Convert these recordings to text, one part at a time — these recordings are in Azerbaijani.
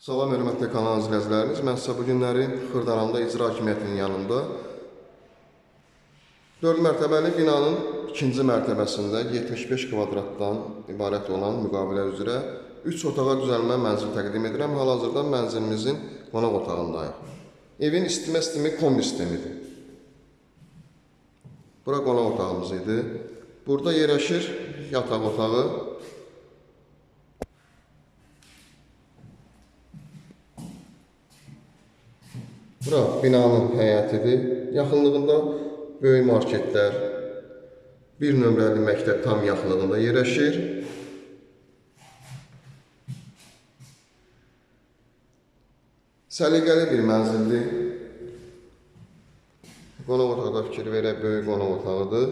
Salam hörmətli kanal izləyicilərimiz. Mən sizə bu günləri Xırdaramda icra hakimiyyətinin yanında 4 mərtəbəli binanın ikinci mərtəbəsində 75 kvadratdan ibarət olan müqavilə üzrə 3 otağa düzəlmə mənzil təqdim edirəm. Hal-hazırda mənzilimizin qonaq otağındayıq. Evin isitmə sistemi kombi sistemidir. Bura qonaq otağımız idi. Burada yerləşir yataq otağı, Bura binanın həyətidir. Yaxınlığında böyük marketlər, bir nömrəli məktəb tam yaxınlığında yerləşir. Səliqəli bir mənzildir. Qonaq otaqda fikir verək, böyük qonaq otağıdır.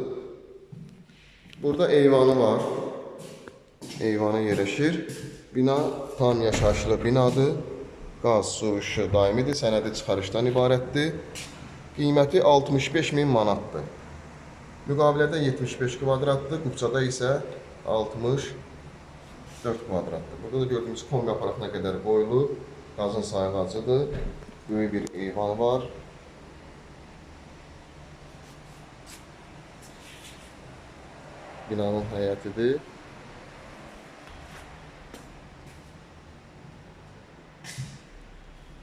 Burada eyvanı var. Eyvanı yerləşir. Bina tam yaşayışlı binadır. Qaz, su, işıq daimidir. Sənədi çıxarışdan ibarətdir. Qiyməti 65 min manatdır. Müqavilədə 75 kvadratdır, qubçada isə 64 kvadratdır. Burada da gördüyünüz kombi aparatına qədər boylu, qazın sayğacıdır. Böyük bir eyvan var. Binanın həyətidir.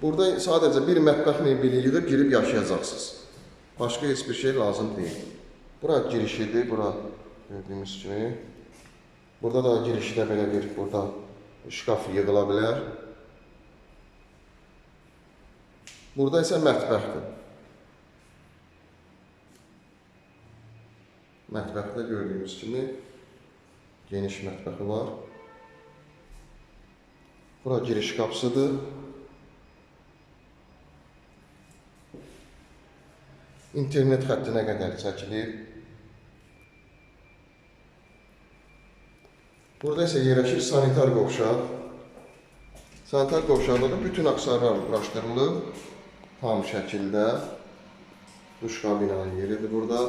Burada sadəcə bir mətbəx mebeli yığıb girib yaşayacaqsınız. Başqa heç bir şey lazım deyil. Bura girişidir, bura gördüyünüz kimi. Burada da girişdə belə bir burada şkaf yığıla bilər. Burada isə mətbəxdir. Mətbəxdə gördüyünüz kimi geniş mətbəxi var. Bura giriş qapısıdır. İnternet xəttinə qədər çəkilir. Burada isə yerləşir sanitar qovşaq. Sanitar qovşaqda da bütün aksarlar quraşdırılıb tam şəkildə. Duş kabinanın yeridir burada.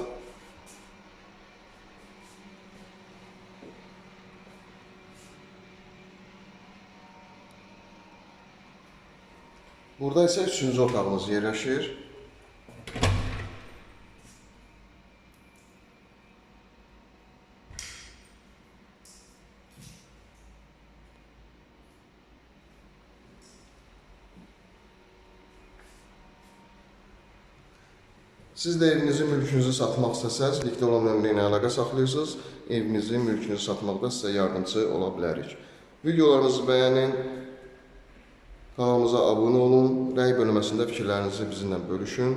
Burada isə üçüncü otağımız yerləşir. Siz də evinizi, mülkünüzü satmaq istəsəz, likdə olan nömrə ilə əlaqə saxlayırsınız. Evinizi, mülkünüzü satmaqda sizə yardımçı ola bilərik. Videolarımızı bəyənin, kanalımıza abunə olun, rəy bölməsində fikirlərinizi bizimlə bölüşün.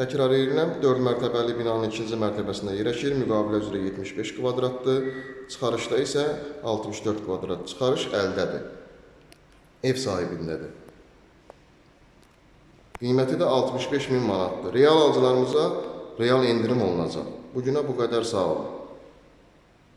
Təkrar edirəm, 4 mərtəbəli binanın ikinci mərtəbəsində yerləşir. Müqavilə üzrə 75 kvadratdır. Çıxarışda isə 64 kvadrat. Çıxarış əldədir. Ev sahibindədir. Qiyməti də 65 min manatdır. Real alıcılarımıza real endirim olunacaq. Bu günə bu qədər sağ olun.